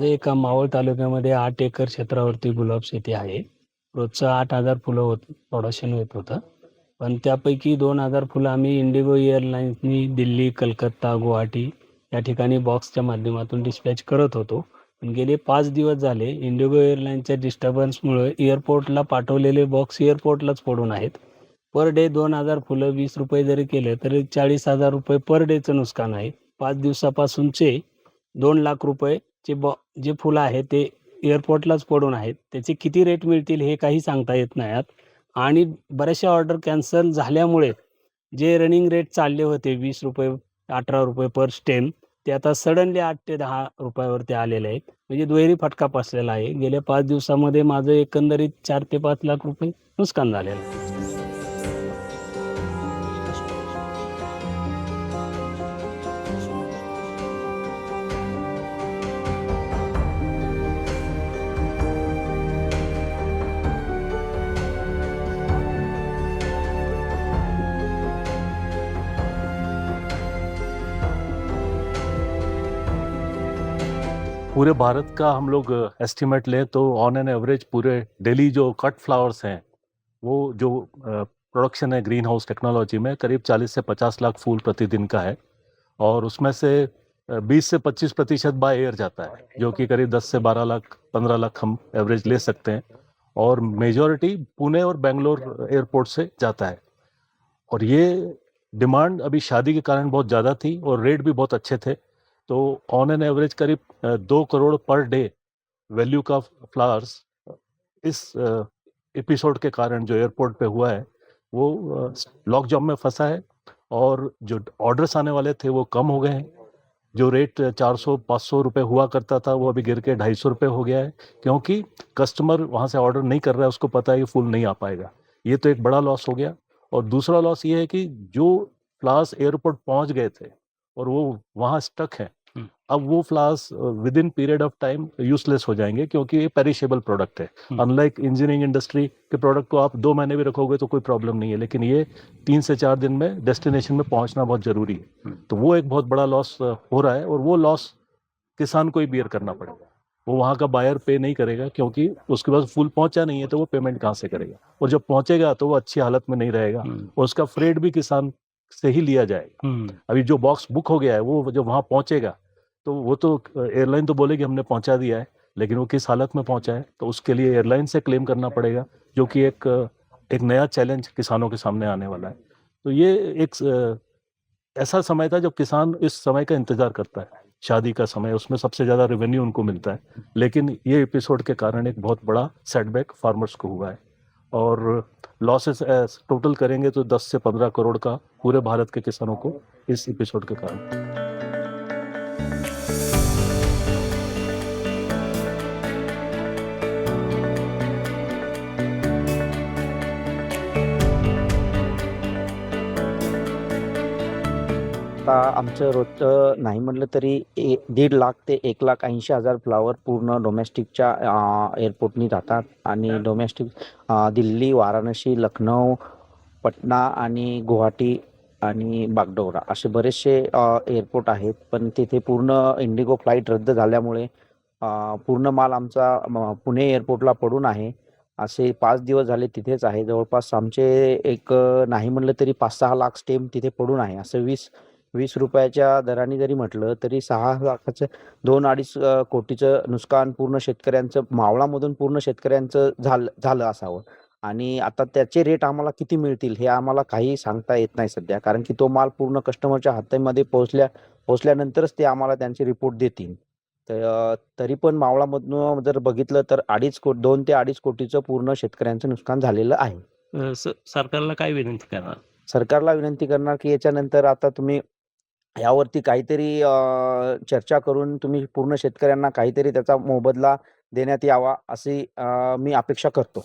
माझं एका मावळ तालुक्यामध्ये आठ एकर क्षेत्रावरती गुलाब शेती आहे. रोजचं आठ हजार फुलं होत प्रोडक्शन येत होतं. पण त्यापैकी दोन हजार फुलं आम्ही इंडिगो एअरलाईन्सनी दिल्ली कलकत्ता गुवाहाटी या ठिकाणी बॉक्सच्या माध्यमातून डिस्पॅच करत होतो. पण गेले पाच दिवस झाले इंडिगो एअरलाईनच्या डिस्टर्बन्समुळे एअरपोर्टला पाठवलेले बॉक्स एअरपोर्टलाच पडून आहेत. पर डे दोन हजार फुलं वीस रुपये जरी केले तरी चाळीस हजार रुपये पर डेचं नुकसान आहे. पाच दिवसापासूनचे दोन लाख रुपये जे बॉ जे फुलं आहेत ते एअरपोर्टलाच पडून आहेत. त्याचे किती रेट मिळतील हे काही सांगता येत नाही आत. आणि बऱ्याचशा ऑर्डर कॅन्सल झाल्यामुळे जे रनिंग रेट चालले होते वीस रुपये अठरा रुपये पर स्टेम ते आता सडनली आठ ते दहा रुपयावरती आलेले आहेत. म्हणजे दुहेरी फटका बसलेला आहे. गेल्या पाच दिवसामध्ये माझं एकंदरीत चार ते पाच लाख रुपये नुकसान झालेलं आहे. पूरे भारत का हम लोग एस्टिमेट लें तो ऑन एन एवरेज पूरे डेली जो कट फ्लावर्स हैं वो जो प्रोडक्शन है ग्रीन हाउस टेक्नोलॉजी में करीब 40 से 50 लाख फूल प्रतिदिन का है और उसमें से अ, 20 से 25 प्रतिशत बाय एयर जाता है जो कि करीब 10 से 12 लाख 15 लाख हम एवरेज ले सकते हैं और मेजॉरिटी पुणे और बेंगलोर एयरपोर्ट से जाता है। और ये डिमांड अभी शादी के कारण बहुत ज़्यादा थी और रेट भी बहुत अच्छे थे। तो ऑन एन एवरेज करीब दो करोड़ पर डे वैल्यू का फ्लावर्स इस एपिसोड के कारण जो एयरपोर्ट पे हुआ है, वो लॉक जॉब में फंसा है और जो ऑर्डर्स आने वाले थे वो कम हो गए हैं जो रेट 400 500 रुपए हुआ करता था वो अभी गिर के ढाई सौ रुपये हो गया है, क्योंकि कस्टमर वहाँ से ऑर्डर नहीं कर रहा है, उसको पता है कि फूल नहीं आ पाएगा ये तो एक बड़ा लॉस हो गया और दूसरा लॉस ये है कि जो फ्लावर्स एयरपोर्ट पहुँच गए थे और वो वहाँ स्टक हैं। अब वो flowers within period of time useless हो जाएँगे क्योंकि ये पेरिशेबल प्रोडक्ट है। अनलाइक इंजीनियरिंग इंडस्ट्री के प्रोडक्ट को आप दो महीने भी रखोगे तो कोई प्रॉब्लम नहीं है लेकिन ये तीन से चार दिन में डेस्टिनेशन में पहुँचना बहुत ज़रूरी है। तो वो एक बहुत बड़ा लॉस हो रहा है और वो लॉस किसान को ही बियर करना पड़ेगा। वो वहाँ का बायर पे नहीं करेगा क्योंकि उसके पास फूल पहुँचा नहीं है तो वो पेमेंट कहाँ से करेगा? और जब पहुंचेगा तो वो अच्छी हालत में नहीं रहेगा और उसका फ्रेड भी किसान से ही लिया जाएगा। हम्म, अभी जो बॉक्स बुक हो गया है वो जब वहाँ पहुंचेगा तो वो तो एयरलाइन तो बोलेगी हमने पहुँचा दिया है लेकिन वो किस हालत में पहुँचा है तो उसके लिए एयरलाइन से क्लेम करना पड़ेगा जो कि एक एक नया चैलेंज किसानों के सामने आने वाला है। तो ये एक ऐसा समय था जब किसान इस समय का इंतज़ार करता है। शादी का समय उसमें सबसे ज़्यादा रेवेन्यू उनको मिलता है लेकिन ये एपिसोड के कारण एक बहुत बड़ा सेटबैक फार्मर्स को हुआ है। और लॉसेस टोटल करेंगे तो 10 से 15 करोड़ का पूरे भारत के किसानों को इस एपिसोड के कारण। आता आमचं रोजचं नाही म्हटलं तरी ए दीड लाख ते एक लाख ऐंशी हजार फ्लावर पूर्ण डोमेस्टिकच्या एअरपोर्टनी जातात. आणि डोमेस्टिक दिल्ली वाराणसी लखनौ पटना आणि गुवाहाटी आणि बागडोगरा असे बरेचसे एअरपोर्ट आहेत. पण तिथे पूर्ण इंडिगो फ्लाईट रद्द झाल्यामुळे पूर्ण माल आमचा पुणे एअरपोर्टला पडून आहे. असे पाच दिवस झाले तिथेच आहे. जवळपास आमचे एक नाही म्हणलं तरी पाच सहा लाख स्टेम तिथे पडून आहे. असं वीस वीस रुपयाच्या दराने जरी म्हटलं तरी सहा लाखाचं दोन अडीच कोटीचं नुकसान पूर्ण शेतकऱ्यांचं मावळामधून पूर्ण शेतकऱ्यांचं झालं झालं असावं. आणि आता त्याचे रेट आम्हाला किती मिळतील हे आम्हाला काही सांगता येत नाही सध्या. कारण की तो माल पूर्ण कस्टमरच्या हातामध्ये पोहोचल्या पोहोचल्यानंतरच ते आम्हाला त्यांचे रिपोर्ट देतील. तर तरी पण मावळामधनं जर बघितलं तर अडीच कोट दोन ते अडीच कोटीचं पूर्ण शेतकऱ्यांचं नुकसान झालेलं आहे. सरकारला काय विनंती करणार? सरकारला विनंती करणार की याच्यानंतर आता तुम्ही यावरती काहीतरी अ, चर्चा करून तुम्ही पूर्ण शेतकऱ्यांना काहीतरी त्याचा मोबदला देण्यात यावा अशी अ, मी अपेक्षा करतो.